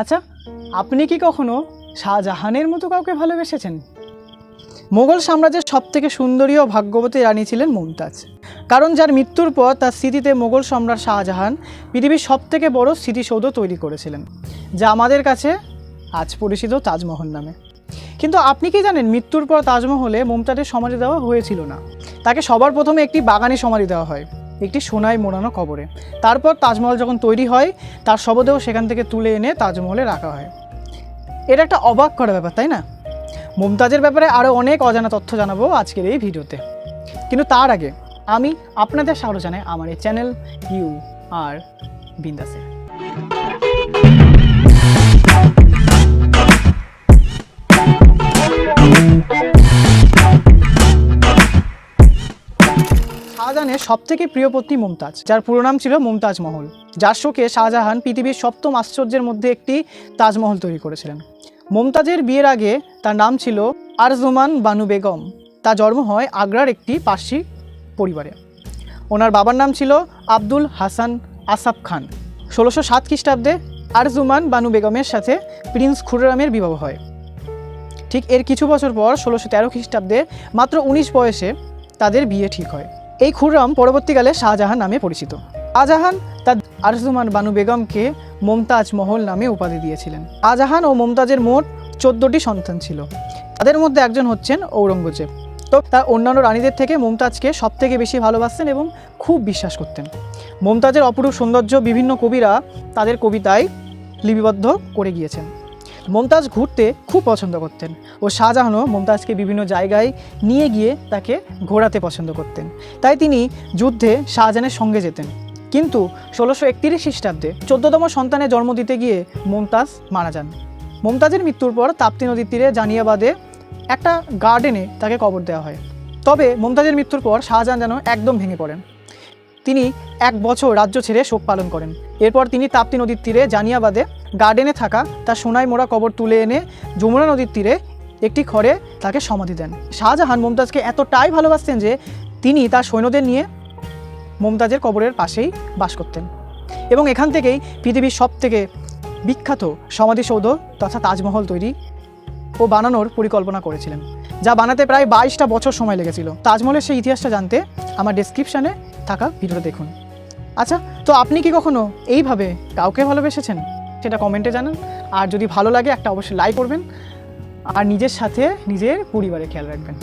আচ্ছা আপনি কি কখনো শাহজাহানের মতো কাউকে ভালোবেসেছেন? মোগল সাম্রাজ্যের সবথেকে সুন্দরী ও ভাগ্যবতী রানী ছিলেন মুমতাজ। কারণ যার মৃত্যুর পর তার স্মৃতিতে মোগল সম্রাট শাহজাহান পৃথিবীর সবথেকে বড় স্মৃতিসৌধ তৈরি করেছিলেন, যা আমাদের কাছে আজ পরিচিত তাজমহল নামে। কিন্তু আপনি কি জানেন মৃত্যুর পর তাজমহলে মুমতাজের সমাধি দেওয়া হয়েছিল না? তাকে সবার প্রথমে একটি বাগানে সমাধি দেওয়া হয়। একটি সোনায় মোড়ানো কবরে। তারপর তাজমহল যখন তৈরি হয়, তার শবদেহ সেখান থেকে তুলে এনে তাজমহলে রাখা হয়। এটা একটা অবাক করা ব্যাপার, তাই না? মুমতাজের ব্যাপারে আরও অনেক অজানা তথ্য জানাব আজকের এই ভিডিওতে। কিন্তু তার আগে, আমি আপনাদের স্বাগত জানাই আমার এই চ্যানেল ইউ আর বিন্দাসে। শাহজাহানের সবথেকে প্রিয় পত্নী মুমতাজ, যার পুরো নাম ছিল মুমতাজ মহল। যার শোকে শাহজাহান পৃথিবীর সপ্তম আশ্চর্যের মধ্যে একটি তাজমহল তৈরি করেছিলেন। মুমতাজের বিয়ের আগে তার নাম ছিল আরজুমান বানু বেগম। তার জন্ম হয় আগ্রার একটি পার্সি পরিবারে। ওনার বাবার নাম ছিল আব্দুল হাসান আসাফ খান। ষোলোশো সাত খ্রিস্টাব্দে আরজুমান বানু বেগমের সাথে প্রিন্স খুররামের বিবাহ হয়। ঠিক এর কিছু বছর পর ষোলোশো তেরো খ্রিস্টাব্দে মাত্র উনিশ বয়সে তাদের বিয়ে ঠিক হয়। এই খুররাম পরবর্তীকালে শাহজাহান নামে পরিচিত। শাহজাহান তার আরজুমান বানু বেগমকে মমতাজ মহল নামে উপাধি দিয়েছিলেন। আজাহান ও মমতাজের মোট চোদ্দোটি সন্তান ছিল। তাদের মধ্যে একজন হচ্ছেন ঔরঙ্গজেব। তো তার অন্যান্য রানীদের থেকে মমতাজকে সবথেকে বেশি ভালোবাসতেন এবং খুব বিশ্বাস করতেন। মমতাজের অপরূপ সৌন্দর্য বিভিন্ন কবিরা তাদের কবিতায় লিপিবদ্ধ করে গিয়েছেন। মমতাজ ঘুরতে খুব পছন্দ করতেন ও শাহজাহানও মমতাজকে বিভিন্ন জায়গায় নিয়ে গিয়ে তাকে ঘোরাতে পছন্দ করতেন। তাই তিনি যুদ্ধে শাহজাহানের সঙ্গে যেতেন। কিন্তু ষোলোশো একত্রিশ খ্রিস্টাব্দে চোদ্দতম সন্তানের জন্ম দিতে গিয়ে মমতাজ মারা যান। মমতাজের মৃত্যুর পর তাপ্তি নদীর তীরে জানিয়াবাদে একটা গার্ডেনে তাকে কবর দেওয়া হয়। তবে মমতাজের মৃত্যুর পর শাহজাহান যেন একদম ভেঙে পড়েন। তিনি এক বছর রাজ্য ছেড়ে শোক পালন করেন। এরপর তিনি তাপ্তি নদীর তীরে জানিয়াবাদে গার্ডেনে থাকা তার সোনায় মোড়া কবর তুলে এনে যমুনা নদীর তীরে একটি ঘরে তাকে সমাধি দেন। শাহজাহান মমতাজকে এতটাই ভালোবাসতেন যে তিনি তার সৈন্যদের নিয়ে মমতাজের কবরের পাশেই বাস করতেন এবং এখান থেকেই পৃথিবীর সব থেকে বিখ্যাত সমাধিসৌধ তথা তাজমহল তৈরি ও বানানোর পরিকল্পনা করেছিলেন। যা বানাতে প্রায় বাইশটা বছর সময় লেগেছিল। তাজমহলের সেই ইতিহাসটা জানতে আমার ডিসক্রিপশানে থাকা ভিডিওটা দেখুন। আচ্ছা তো আপনি কি কখনো এইভাবে কাউকে ভালোবেসেছেন? সেটা কমেন্টে জানান। আর যদি ভালো লাগে একটা অবশ্যই লাইক করবেন। আর নিজের সাথে নিজের পরিবারে খেয়াল রাখবেন।